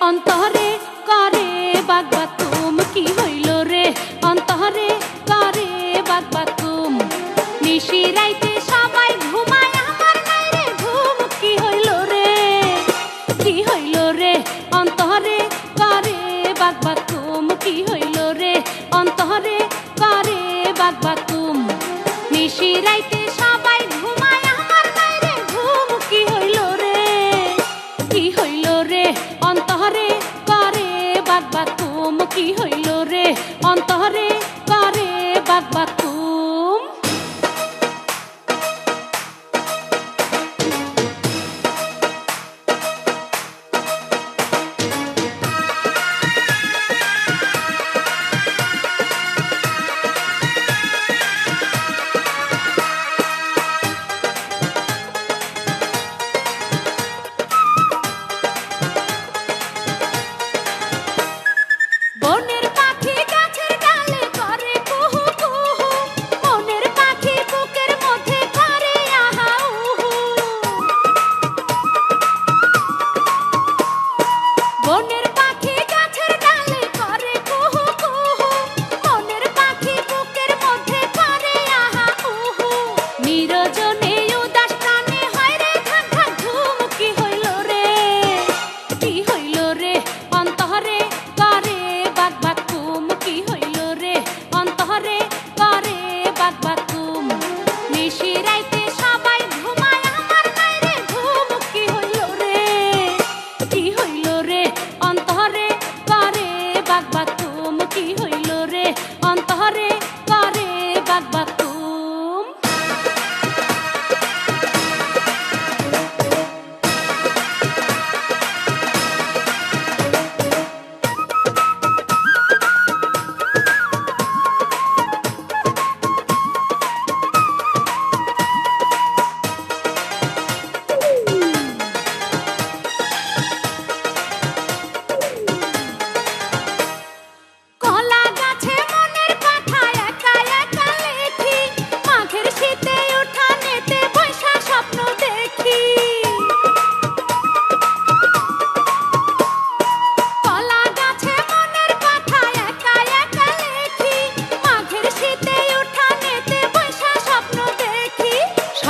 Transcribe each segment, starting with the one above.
অন্তরে করে বাগ বাতুম কি হইল রে? অন্তরে করে বাগ বাতুম নিশিরাইতে সবাই ঘুমায়, আমার নাই রে ঘুম। কি হইল রে? কি হইল রে? অন্তরে করে বাগ বাতুম কি হইল রে? অন্তরে করে বাগ বাতুম নিশিরাইতে সবাই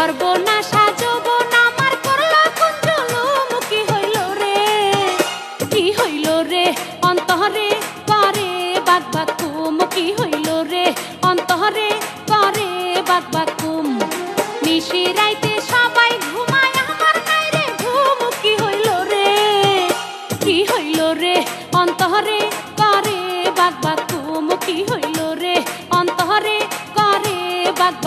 সর্বনাশা যৌবন আমার করল কুঞ্জলুম কি হইল রে। কি হইল রে? অন্তরে করে বাগ তুম কি হইল রে। অন্তরে করে বাগ তুম নিশিরাইতে সবাই ঘুমায়, আমার রে ঘুম হইল রে। কি হইল রে? অন্তরে করে বাগ তুম কি হইল রে। অন্তরে করে বাগ